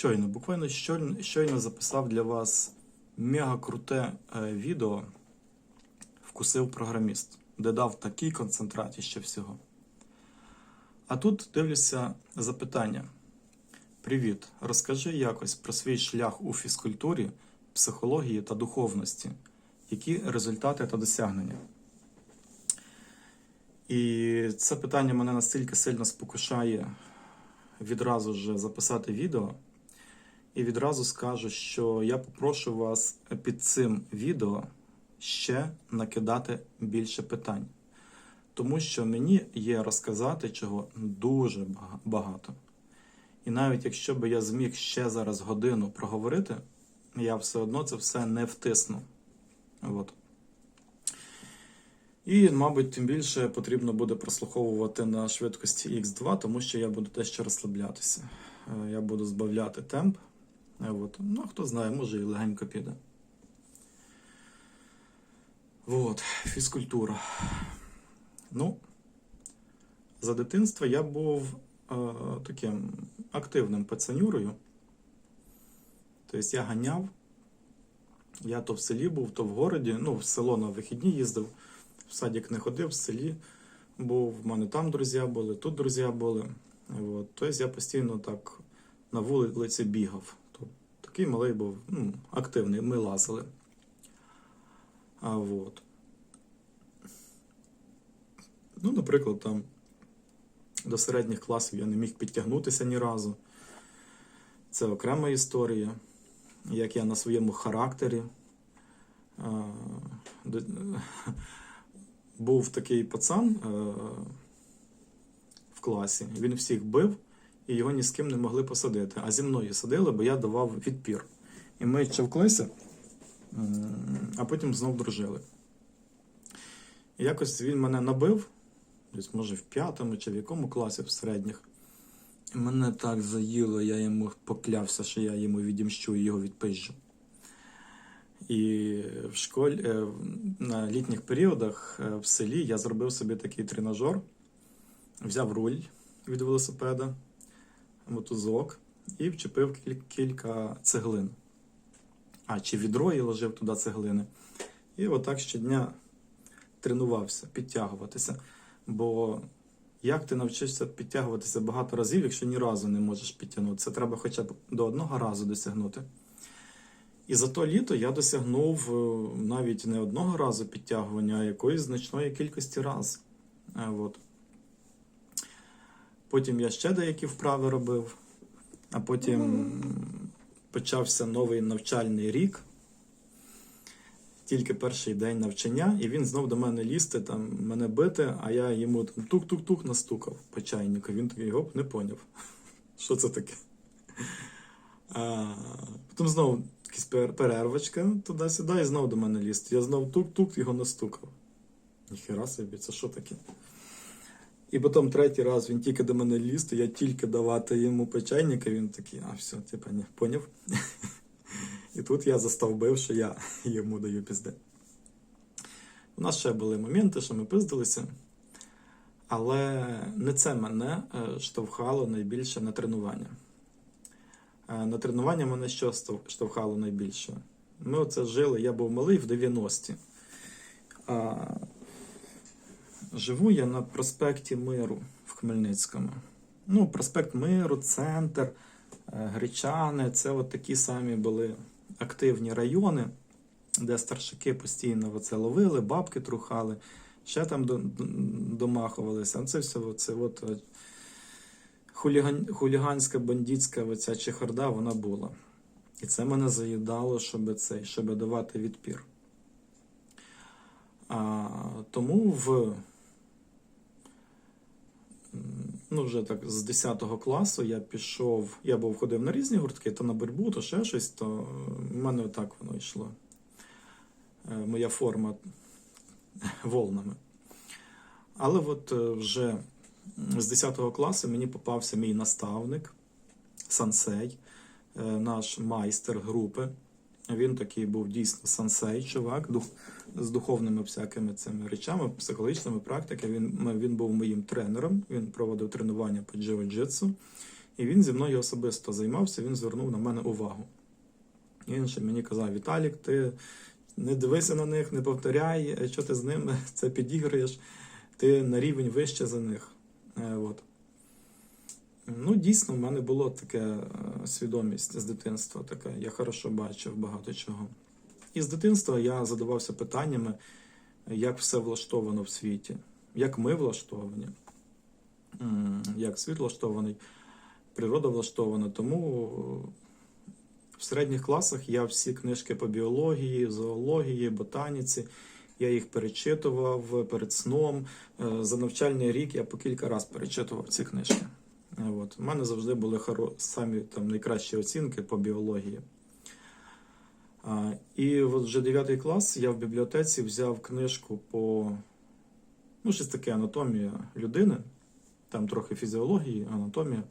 щойно, буквально щойно, щойно записав для вас мега круте е, відео Вкусив програміст, де дав такий концентрат іще всього. А тут дивлюся запитання. Привіт, розкажи якось про свій шлях у фізкультурі, психології та духовності. Які результати та досягнення? І це питання мене настільки сильно спокушає відразу ж записати відео. І відразу скажу, що я попрошу вас під цим відео ще накидати більше питань. Тому що мені є розказати чого дуже багато. І навіть якщо би я зміг ще зараз годину проговорити, я все одно це все не втисну. От. І, мабуть, тим більше потрібно буде прослуховувати на швидкості X2, тому що я буду дещо розслаблятися. Е, Я буду збавляти темп. От. Ну, хто знає, може і легенько піде. От, фізкультура. Ну, за дитинства я був е, таким активним пацанюрою. Тобто я ганяв. Я то в селі був, то в городі. Ну, в село на вихідні їздив, в садик не ходив, в селі був. В мене там друзі були, тут друзі були. От. Тобто я постійно так на вулиці бігав. Такий малий був, ну, активний, ми лазили. А от. Ну, наприклад, там до середніх класів я не міг підтягнутися ні разу. Це окрема історія, як я на своєму характері. Був такий пацан в класі, він всіх бив, і його ні з ким не могли посадити. А зі мною садили, бо я давав відпір. І ми човклися, а потім знов дружили. І якось він мене набив, десь може в п'ятому чи в якому класі в середніх. І мене так заїло, я йому поклявся, що я йому відімщу і його відпизжу. І в школі е, на літніх періодах е, в селі я зробив собі такий тренажер, взяв руль від велосипеда, мотузок і вчепив кілька цеглин. А, чи відро і ложив туди цеглини. І отак щодня тренувався, підтягуватися. Бо як ти навчишся підтягуватися багато разів, якщо ні разу не можеш підтягнутися? Треба хоча б до одного разу досягнути. І за то літо я досягнув е, навіть не одного разу підтягування, а якоїсь значної кількості раз. Е. Потім я ще деякі вправи робив, а потім почався новий навчальний рік. Тільки перший день навчання, і він знов до мене лізти, там, мене бити, а я йому там тук-тук-тук настукав по чайнику. Він такий гоп, не поняв. Що це таке? А, потім знову якась пер- перервочка туди-сюди, і знову до мене лізти. Я знов тук-тук його настукав. Ніхера собі, це що таке? І потім третій раз він тільки до мене ліз, я тільки давати йому печайника, він такий, а все, типа, не поняв. І тут я застовбив, що я йому даю пізди. У нас ще були моменти, що ми пиздилися, але не це мене е, штовхало найбільше на тренування. Е, На тренування мене що штовхало найбільше? Ми оце жили, я був малий в 90-ті. Живу я на проспекті Миру в Хмельницькому. Ну, проспект Миру, центр, е, Гречани це от такі самі були активні райони, де старшики постійно оце ловили, бабки трухали, ще там до- до- домахувалися. А Це все оце от, е, хуліган, хуліганська бандитська оця чехарда вона була. І це мене заїдало, щоб, це, щоб давати відпір. А, тому в ну, вже так з 10 класу я пішов, я був ходив на різні гуртки, то на боротьбу, то ще щось, то в мене отак воно йшло. Е, Моя форма волнами. Але от е, вже з 10 класу мені попався мій наставник, сансей, е, наш майстер групи. Він такий був дійсно сансей, чувак, з духовними всякими цими речами, психологічними практиками. Він, він був моїм тренером, він проводив тренування по джиу-джитсу. І він зі мною особисто займався, він звернув на мене увагу. І він ще мені казав: Віталік, ти не дивися на них, не повторяй, е, що ти з ними це підігруєш, ти на рівень вище за них. Е, От. Ну, дійсно, в мене було таке е, свідомість з дитинства. Така. Я хорошо бачив багато чого. І з дитинства я задавався питаннями, як все влаштовано в світі, як ми влаштовані, як світ влаштований, природа влаштована. Тому в середніх класах я всі книжки по біології, зоології, ботаніці. Я їх перечитував перед сном. Е, За навчальний рік я по кілька разів перечитував ці книжки. Е, От. У мене завжди були хоро... самі там, найкращі оцінки по біології. І от вже 9 клас я в бібліотеці взяв книжку по ну, щось таке анатомія людини, там трохи фізіології, анатомія.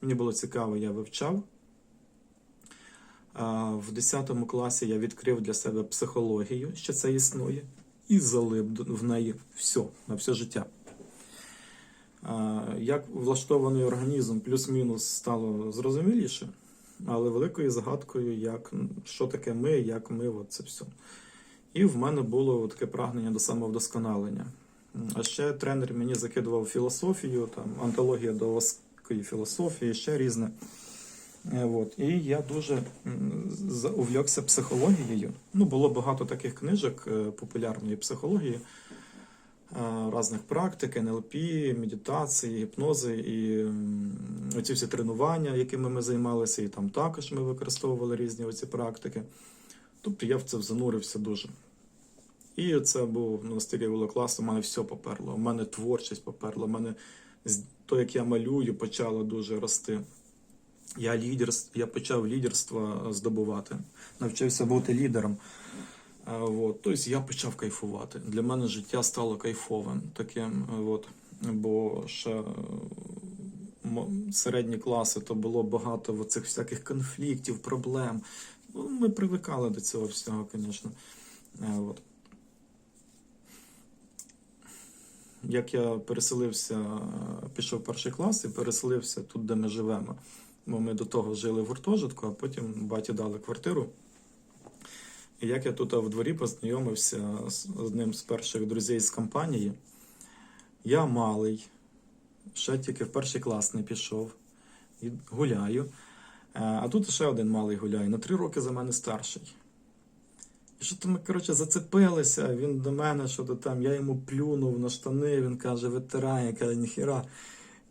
Мені було цікаво, я вивчав. В 10 класі я відкрив для себе психологію, що це існує, і залип в неї все, на все життя. Як влаштований організм плюс-мінус стало зрозуміліше, але великою загадкою, як, що таке ми, як ми, от це все. І в мене було таке прагнення до самовдосконалення. А ще тренер мені закидував філософію, там антологія даосської філософії, ще різне. Е, От. І я дуже увлекся психологією. Ну, було багато таких книжок е, популярної психології, різних практик, НЛП, медитації, гіпнози і оці всі тренування, якими ми займалися, і там також ми використовували різні оці практики. Тобто я в це занурився дуже. І це був настільки було класно, у мене все поперло. У мене творчість поперла, у мене то, як я малюю, почало дуже рости. Я лідер, я почав лідерство здобувати, навчився бути лідером. Е, От. Тобто я почав кайфувати. Для мене життя стало кайфовим таким. е, От. Бо ще е, середні класи то було багато цих всяких конфліктів, проблем. Ну, ми привикали до цього всього, звісно. От. Як я переселився, пішов перший клас і переселився тут, де ми живемо. Бо ми до того жили в гуртожитку, а потім баті дали квартиру. Як я тут в дворі познайомився з одним з перших друзів з компанії, я малий, ще тільки в перший клас не пішов, і гуляю. Е, А тут ще один малий гуляє, на три роки за мене старший. І що то ми, коротше, зацепилися, він до мене, що то там, я йому плюнув на штани, він каже, витирай, я кажу, ніхіра.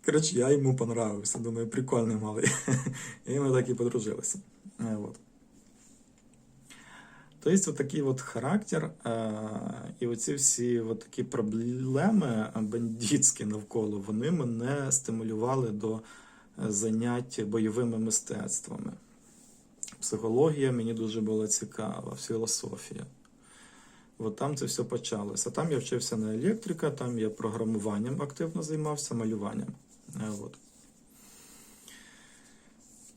Коротше, я йому понравився, думаю, прикольний малий. І ми так і подружилися. Е, От. Тобто, такий от характер і оці всі от такі проблеми бандитські навколо, вони мене стимулювали до занять бойовими мистецтвами. Психологія мені дуже була цікава, філософія. От там це все почалося. Там я вчився на електрика, там я програмуванням активно займався, малюванням. Е, От.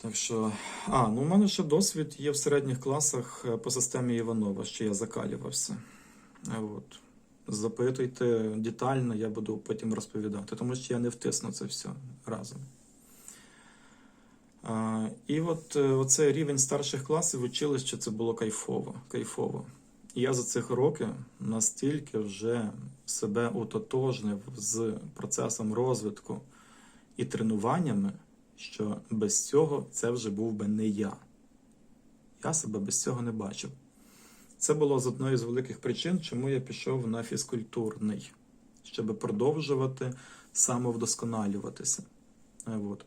Так що, а, ну у мене ще досвід є в середніх класах е, по системі Іванова, що я закалювався. Е, От. Запитуйте детально, я буду потім розповідати, тому що я не втисну це все разом. А, і от е, оцей рівень старших класів в училищі це було кайфово. кайфово. І я за цих років настільки вже себе утотожнив з процесом розвитку і тренуваннями, що без цього це вже був би не я. Я себе без цього не бачив. Це було з одної з великих причин, чому я пішов на фізкультурний, щоб продовжувати самовдосконалюватися. Е, От.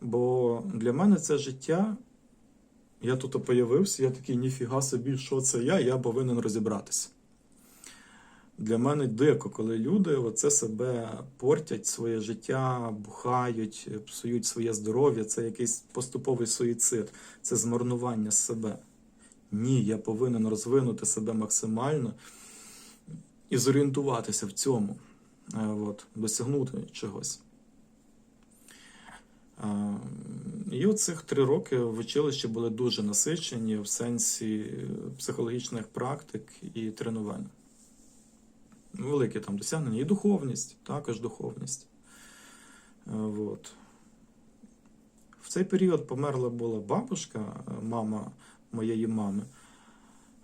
Бо для мене це життя. Я тут появився, я такий, ніфіга собі, що це я, я повинен розібратися. Для мене дико, коли люди оце себе портять, своє життя, бухають, псують своє здоров'я, це якийсь поступовий суїцид, це змарнування себе. Ні, я повинен розвинути себе максимально і зорієнтуватися в цьому, Е, от, досягнути чогось. А, І оцих три роки в училищі були дуже насичені в сенсі психологічних практик і тренувань. Великі там досягнення. І духовність, також духовність. Е, От. цей період померла була бабушка, е, мама моєї мами.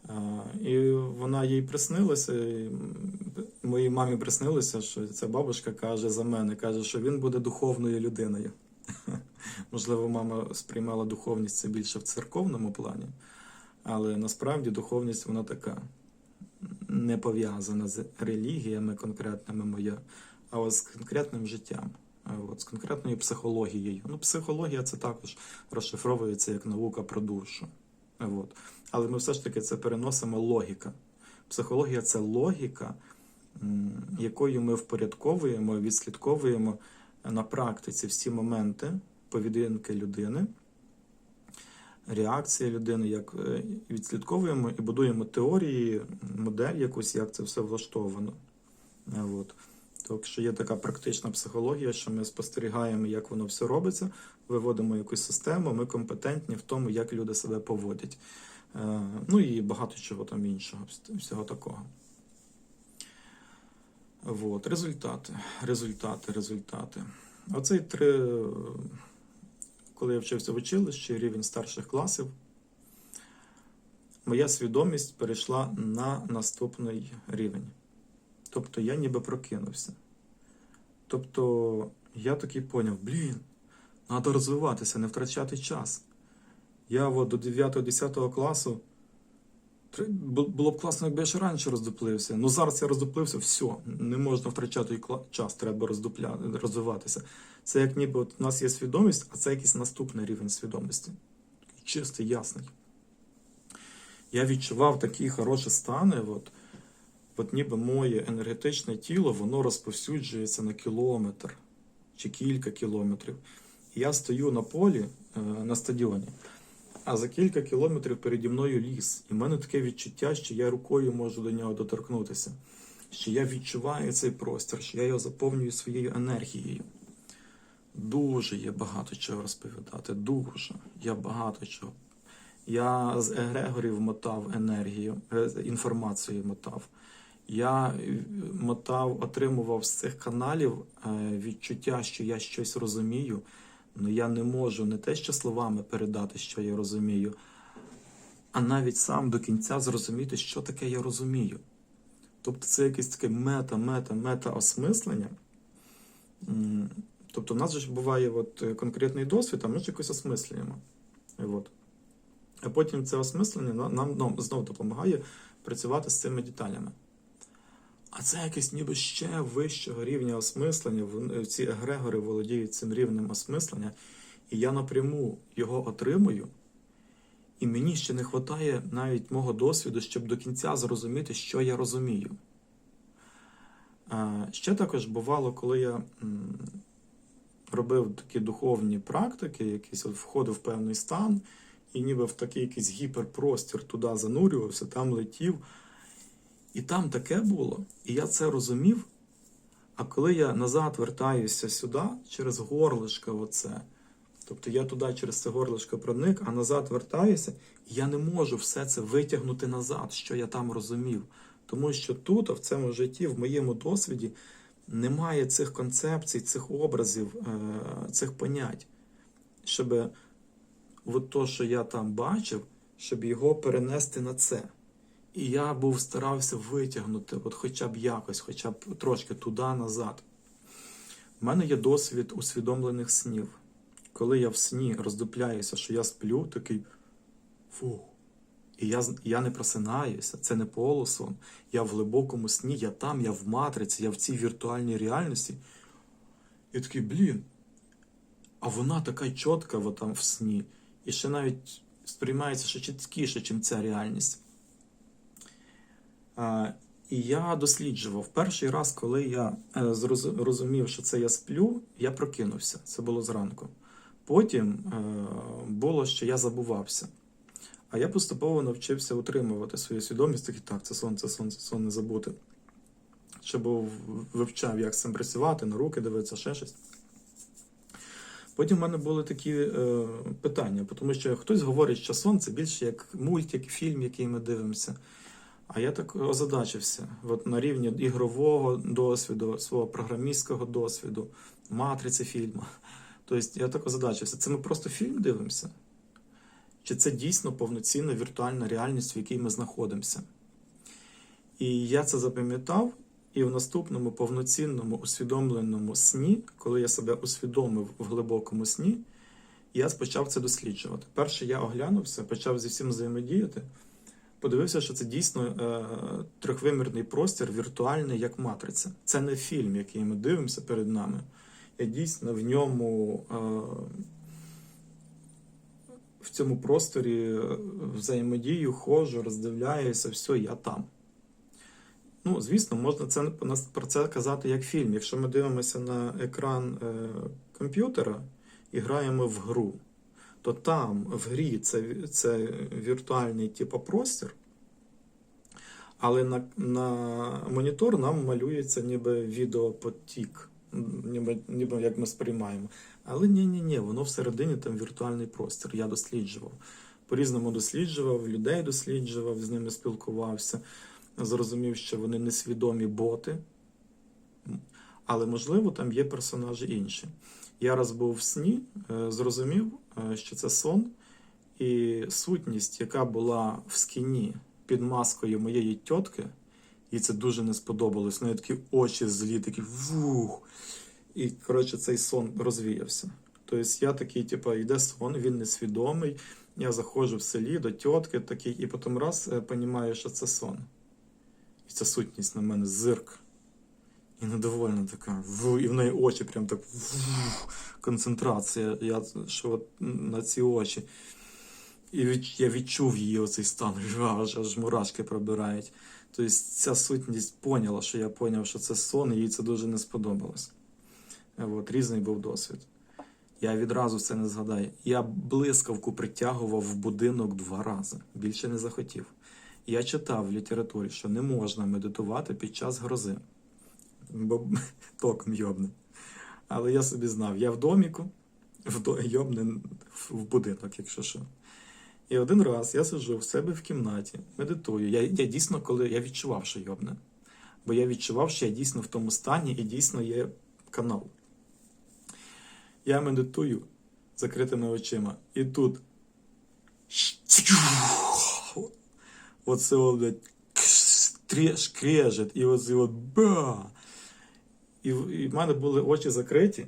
Е, І вона їй приснилася, моїй мамі приснилося, що ця бабушка каже за мене, каже, що він буде духовною людиною. Можливо, мама сприймала духовність це більше в церковному плані, але насправді духовність вона така не пов'язана з релігіями конкретними моя, а з конкретним життям, от з конкретною психологією. Ну, психологія це також розшифровується як наука про душу. От. Але ми все ж таки це переносимо логіка. Психологія це логіка, якою ми впорядковуємо, відслідковуємо на практиці всі моменти поведінки людини, реакція людини, як е, відслідковуємо і будуємо теорії, модель якусь, як це все влаштовано. От. Так що є така практична психологія, що ми спостерігаємо, як воно все робиться, виводимо якусь систему, ми компетентні в тому, як люди себе поводять. Е, Ну і багато чого там іншого, всього такого. От. Результати, результати, результати. Оцей три, коли я вчився в училищі, рівень старших класів, моя свідомість перейшла на наступний рівень. Тобто я ніби прокинувся. Тобто я такий поняв, блін, треба розвиватися, не втрачати час. Я от до 9-10 класу було б класно, якби я ще раніше роздуплився. Ну зараз я роздуплився, все, не можна втрачати час, треба роздупля... розвиватися. Це як ніби от у нас є свідомість, а це якийсь наступний рівень свідомості. Чистий, ясний. Я відчував такі хороші стани. От, от ніби моє енергетичне тіло воно розповсюджується на кілометр чи кілька кілометрів. Я стою на полі е, на стадіоні, а за кілька кілометрів переді мною ліс. І в мене таке відчуття, що я рукою можу до нього доторкнутися, що я відчуваю цей простір, що я його заповнюю своєю енергією. Дуже є багато чого розповідати. Дуже. Я багато чого. Я з егрегорів мотав енергію, е, інформацію мотав. Я е, мотав, отримував з цих каналів е, відчуття, що я щось розумію, але я не можу не те, що словами передати, що я розумію, а навіть сам до кінця зрозуміти, що таке я розумію. Тобто це якесь таке мета, мета, мета осмислення. Тобто, в нас же буває от, е, конкретний досвід, а ми ж якось осмислюємо. От. А потім це осмислення на- нам ну, знову допомагає працювати з цими деталями. А це якесь ніби ще вищого рівня осмислення. Ці егрегори володіють цим рівнем осмислення, і я напряму його отримую. І мені ще не вистачає навіть мого досвіду, щоб до кінця зрозуміти, що я розумію. Ще також бувало, коли я робив такі духовні практики, якісь от входив в певний стан, і ніби в такий якийсь гіперпростір туди занурювався, там летів. І там таке було, і я це розумів. А коли я назад вертаюся сюди, через горлишко, оце, тобто я туди через це горлишко проник, а назад вертаюся, я не можу все це витягнути назад, що я там розумів. Тому що тут, в цьому житті, в моєму досвіді, немає цих концепцій, цих образів, е, цих понять, щоб от то, що я там бачив, щоб його перенести на це. І я був старався витягнути, от хоча б якось, хоча б трошки туди-назад. У мене є досвід усвідомлених снів. Коли я в сні роздупляюся, що я сплю, такий фух. І я, я не просинаюся, це не полусон. Я в глибокому сні, я там, я в матриці, я в цій віртуальній реальності. І такий, блін. А вона така чітка в сні. І ще навіть сприймається ще чіткіше, ніж ця реальність. І я досліджував. Перший раз, коли я е, зроз- розумів, що це я сплю, я прокинувся. Це було зранку. Потім е, було, що я забувався. А я поступово навчився утримувати свою свідомість, такий, так, це сон, це сон, не забути. Ще був вивчав, як з цим працювати, на руки дивитися, ще щось. Потім в мене були такі е, питання, тому що хтось говорить, що сон це більше як мультик, фільм, який ми дивимося. А я так озадачився от на рівні ігрового досвіду, свого програмістського досвіду, матриці фільму. Тобто я так озадачився, це ми просто фільм дивимося? Чи це дійсно повноцінна віртуальна реальність, в якій ми знаходимося? І я це запам'ятав, і в наступному повноцінному усвідомленому сні, коли я себе усвідомив в глибокому сні, я почав це досліджувати. Перше я оглянувся, почав зі всім взаємодіяти, подивився, що це дійсно е, трьохвимірний простір, віртуальний як матриця. Це не фільм, який ми дивимося перед нами. Я дійсно в ньому. Е, в цьому просторі е, взаємодію, ходжу, роздивляюся, все, я там. Ну, звісно, можна це про це казати як фільм. Якщо ми дивимося на екран е, комп'ютера і граємо в гру, то там в грі це, це віртуальний типу простір, але на, на монітор нам малюється ніби відеопотік, ніби, ніби як ми сприймаємо. Але ні-ні, ні воно всередині там віртуальний простір. Я досліджував. По-різному досліджував, людей досліджував, з ними спілкувався. Зрозумів, що вони несвідомі боти, але, можливо, там є персонажі інші. Я раз був в сні, е, зрозумів, е, що це сон, і сутність, яка була в скіні під маскою моєї тітки, їй це дуже не сподобалось. Неї такі очі злі, такі вух. І, коротше, цей сон розвіявся. Тобто я такий, типу, йде сон, він несвідомий. Я заходжу в селі до тітки такий, і потім раз розумію, що це сон. І ця сутність на мене зирк. І недовольна така. І в неї очі прям так. Концентрація. Я, що от на ці очі. І від, я відчув її оцей стан, аж, аж мурашки пробирають. Тобто ця сутність поняла, що я поняв, що це сон, і їй це дуже не сподобалось. От, різний був досвід. Я відразу це не згадаю. Я блискавку притягував в будинок два рази. Більше не захотів. Я читав в літературі, що не можна медитувати під час грози, бо током йобне. Але я собі знав, я в доміку, в до... йобне в будинок, якщо що. І один раз я сиджу в себе в кімнаті, медитую. Я я дійсно, коли я відчував, що йобне. Бо я відчував, що я дійсно в тому стані і дійсно є канал. Я медитую закритими очима. І тут. Оце блядь, скрежет, і оце от ба. І, в мене були очі закриті,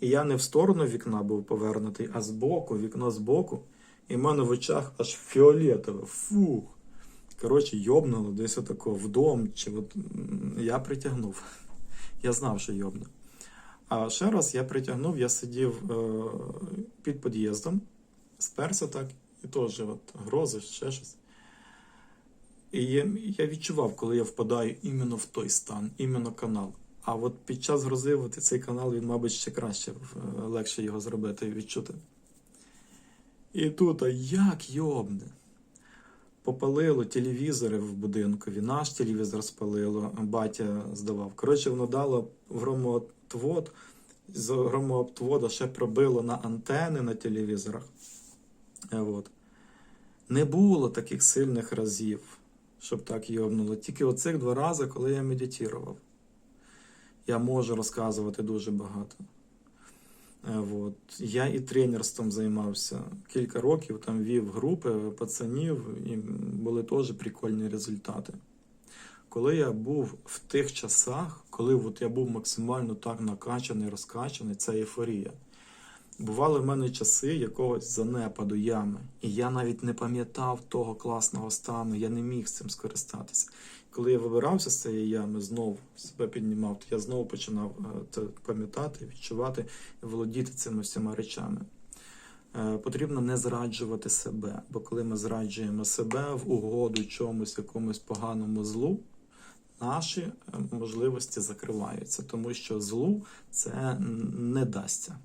і я не в сторону вікна був повернутий, а збоку, вікно збоку. І в мене в очах аж фіолетове. Фух. Коротше, йобнуло десь отако в дом, чи от я притягнув. Я знав, що йобне. А ще раз я притягнув, я сидів е, під під'їздом, сперся так, і теж от, грози, ще щось. І я, я відчував, коли я впадаю іменно в той стан, іменно канал. А от під час грози от цей канал, він, мабуть, ще краще, е, легше його зробити і відчути. І тут, а як йобне? Попалило телевізори в будинкові, наш телевізор спалило, батя здавав. Коротше, воно дало громоотвод, з громоотвода ще пробило на антени на телевізорах. От. Не було таких сильних разів, щоб так йобнуло. Тільки оцих два рази, коли я медитував. Я можу розказувати дуже багато. От. Я і тренерством займався кілька років, там вів групи пацанів, і були теж прикольні результати. Коли я був в тих часах, коли от я був максимально так накачаний, розкачаний, це ейфорія. Бували в мене часи якогось занепаду ями, і я навіть не пам'ятав того класного стану, я не міг з цим скористатися. Коли я вибирався з цієї ями, знову себе піднімав, то я знову починав е, це пам'ятати, відчувати і володіти цими всіма речами. Е, потрібно не зраджувати себе, бо коли ми зраджуємо себе в угоду чомусь, якомусь поганому злу, наші е, можливості закриваються, тому що злу це не дасться.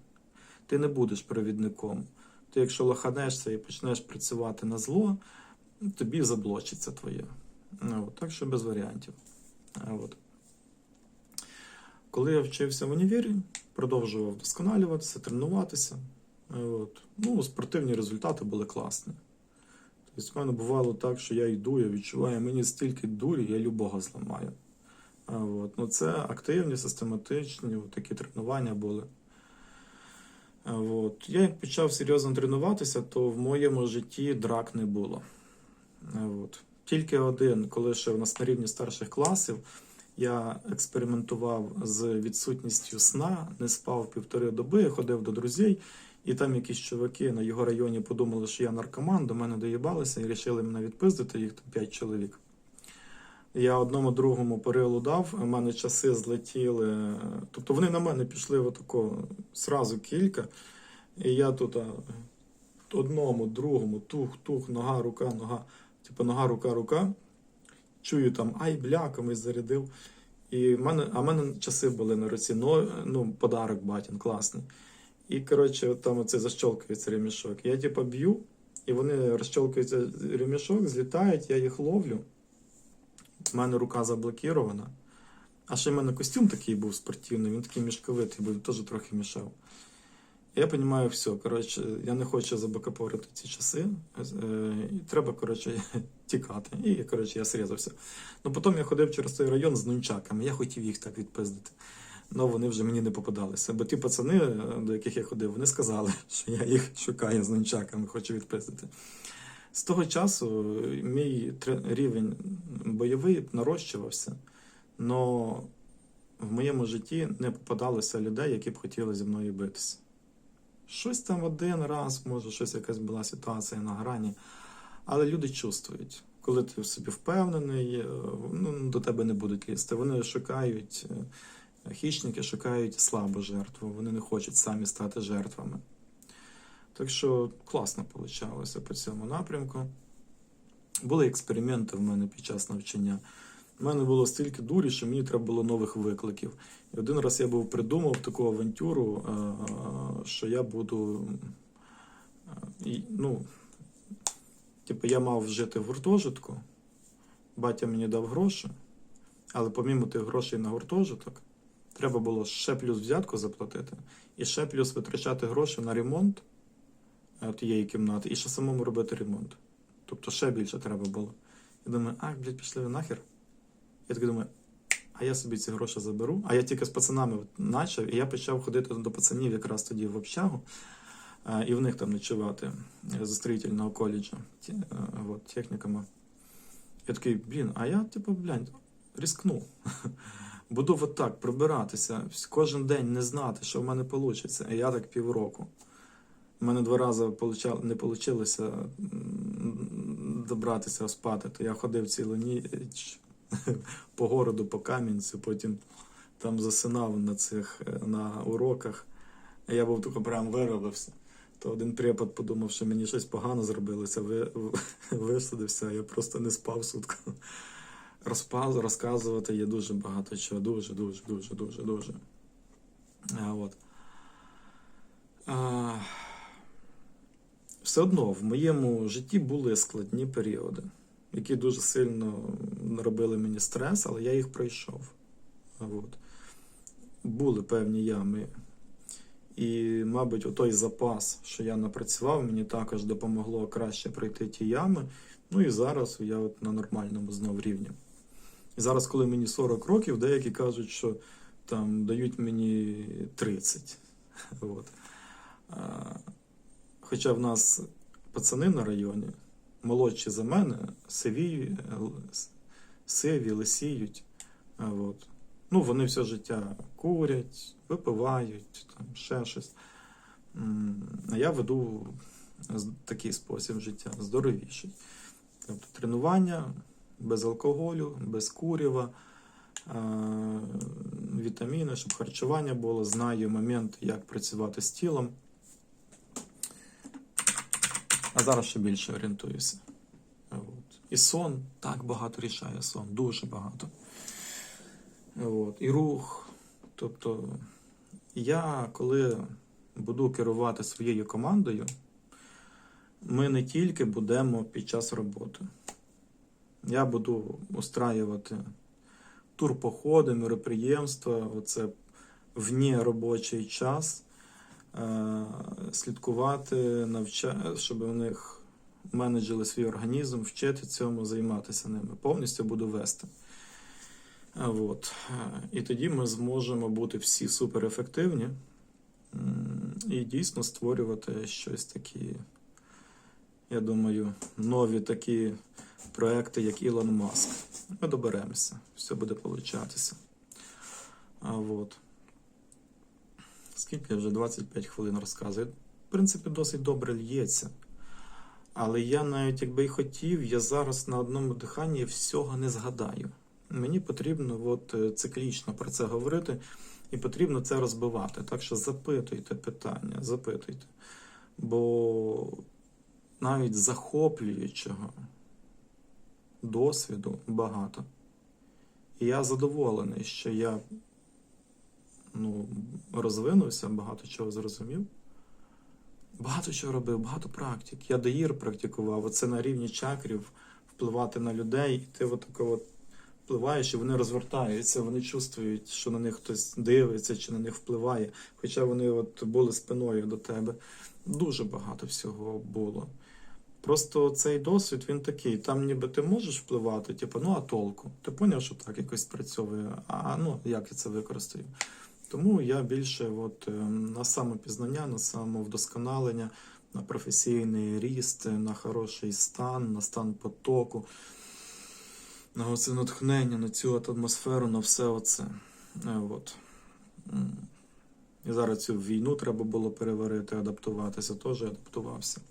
Ти не будеш провідником. Ти, якщо лоханешся і почнеш працювати на зло, тобі заблочиться твоє. От, так що без варіантів. От. Коли я вчився в універі, продовжував вдосконалюватися, тренуватися. От. Ну, Спортивні результати були класні. Тобто, в мене бувало так, що я йду, я відчуваю, мені стільки дурі, я любого зламаю. От. Ну, Це активні, систематичні такі тренування були. От. Я як почав серйозно тренуватися, то в моєму житті драк не було. От. Тільки один, коли ще в нас на рівні старших класів, я експериментував з відсутністю сна, не спав півтори доби, ходив до друзей, і там якісь чуваки на його районі подумали, що я наркоман, до мене доїбалися і вирішили мене відпиздити, їх там п'ять чоловік. Я одному другому перилу дав, у мене часи злетіли. Тобто вони на мене пішли отако сразу кілька. І я тут одному, другому, тух, тух, нога, рука, нога, типу нога, рука, рука. Чую там, ай, бля, комусь зарядив. І в мене, а в мене часи були на руці, ну, ну подарок батін, класний. І коротше, там оце защолкується ремішок. Я типу б'ю, і вони розчолкуються ремішок, злітають, я їх ловлю. У мене рука заблокірована. А ще в мене костюм такий був спортивний, він такий мішковитий, був теж трохи мішав. Я розумію, все, коротше, я не хочу забакапорити ці часи. Е, і треба, коротше, тікати. І, коротше, я срізався. Ну потім я ходив через той район з нунчаками, я хотів їх так відпиздити. Ну вони вже мені не попадалися. Бо ті пацани, е, до яких я ходив, вони сказали, що я їх шукаю з нунчаками, хочу відпиздити. З того часу мій рівень бойовий нарощувався, але в моєму житті не попадалося людей, які б хотіли зі мною битися. Щось там один раз, може, щось якась була ситуація на грані, але люди чувствують. Коли ти в собі впевнений, е, ну, до тебе не будуть лізти. Вони шукають, е, хищники шукають слабу жертву, вони не хочуть самі стати жертвами. Так що класно вийшло по цьому напрямку. Були експерименти в мене під час навчання. У мене було стільки дурі, що мені треба було нових викликів. І один раз я був придумав таку авантюру, е, що я буду. е, Ну, типу, я мав жити в гуртожитку, батя мені дав гроші, але помімо тих грошей на гуртожиток, треба було ще плюс взятку заплатити, і ще плюс витрачати гроші на ремонт е, тієї кімнати, і ще самому робити ремонт. Тобто ще більше треба було. Я думаю, а, блядь, пішли ви нахер. Я так думаю, а я собі ці гроші заберу. А я тільки з пацанами почав, і я почав ходити до пацанів якраз тоді в общагу, е, і в них там ночувати е, з строїтельного коледжу, е, от, техніками. Я такий, блін, а я, типу, блядь, рискну. Буду от так пробиратися, кожен день не знати, що в мене вийде. І я так півроку. У мене два рази не вийшло добратися спати, то я ходив цілу ніч по городу, по Кам'янцю, потім там засинав на цих е, на уроках. Я був тільки прям виробився. То один препод подумав, що мені щось погано зробилося, ви, висадився, я просто не спав сутку. Розпаз, розказувати є дуже багато чого. Дуже, дуже, дуже, дуже, дуже. А, от. А, все одно в моєму житті були складні періоди, які дуже сильно робили мені стрес, але я їх пройшов. От. Були певні ями. І, мабуть, той запас, що я напрацював, мені також допомогло краще пройти ті ями. Ну і зараз я от на нормальному знов рівні. І зараз, коли мені 40 років, деякі кажуть, що там дають мені 30. От. Хоча в нас пацани на районі, молодші за мене, сиві, сиві, лисіють. А, От. Ну, вони все життя курять, випивають, там, ще щось. А я веду такий спосіб життя, здоровіший. Тобто тренування без алкоголю, без курєва, е, вітаміни, щоб харчування було, знаю момент, як працювати з тілом. А зараз ще більше орієнтуюся. От. І сон так багато рішає сон, дуже багато. От. І рух. Тобто, я коли буду керувати своєю командою, ми не тільки будемо під час роботи. Я буду устраювати турпоходи, мероприємства, оце вні робочий час, слідкувати, навча... щоб у них менеджили свій організм, вчити цьому, займатися ними. Повністю буду вести. От. Е, І тоді ми зможемо бути всі суперефективні. І дійсно створювати щось такі, я думаю, нові такі проекти, як Ілон Маск. Ми доберемося, все буде получатися. От. Скільки вже 25 хвилин розказую. В принципі, досить добре лється. Але я навіть якби й хотів, я зараз на одному диханні всього не згадаю. Мені потрібно от, е, циклічно про це говорити, і потрібно це розбивати. Так що запитуйте питання, запитуйте. Бо навіть захоплюючого досвіду багато. І я задоволений, що я ну, розвинувся, багато чого зрозумів. Багато чого робив, багато практик. Я доїр практикував, оце на рівні чакрів впливати на людей, і ти отако от впливаєш, і вони розвертаються, вони чувствують, що на них хтось дивиться чи на них впливає, хоча вони от були спиною до тебе. Дуже багато всього було. Просто цей досвід він такий. Там ніби ти можеш впливати, типу, ну а толку? Ти поняв, що так якось спрацьовує, а ну як я це використаю? Тому я більше от, е, на самопізнання, на самовдосконалення, на професійний ріст, на хороший стан, на стан потоку, на оце натхнення, на цю атмосферу, на все оце. Е, От. І зараз цю війну треба було переварити, адаптуватися, теж адаптувався.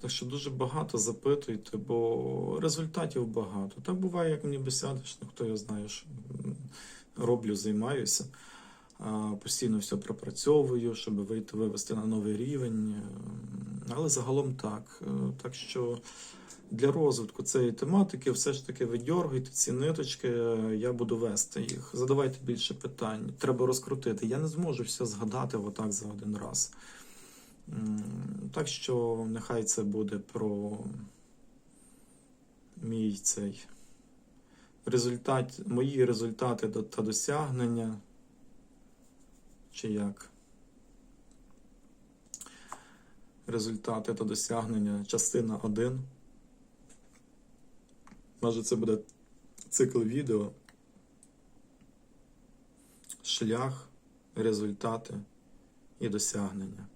Так що дуже багато запитуйте, бо результатів багато. Так буває, як ніби сядеш, ну хто я знає, що роблю, займаюся. Постійно все пропрацьовую, щоб вийти вивести на новий рівень. Е, Але загалом так. Е, Так що для розвитку цієї тематики все ж таки видьоргуйте ці ниточки, е, я буду вести їх. Задавайте більше питань. Треба розкрутити. Я не зможу все згадати отак за один раз. Так що нехай це буде про мій цей результат, мої результати та досягнення. Чи як? Результати та досягнення, частина 1. Може, це буде цикл відео. Шлях, результати і досягнення.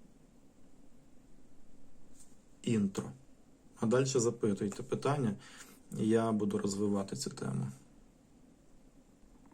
Інтро. А далі запитуйте питання, і я буду розвивати цю тему.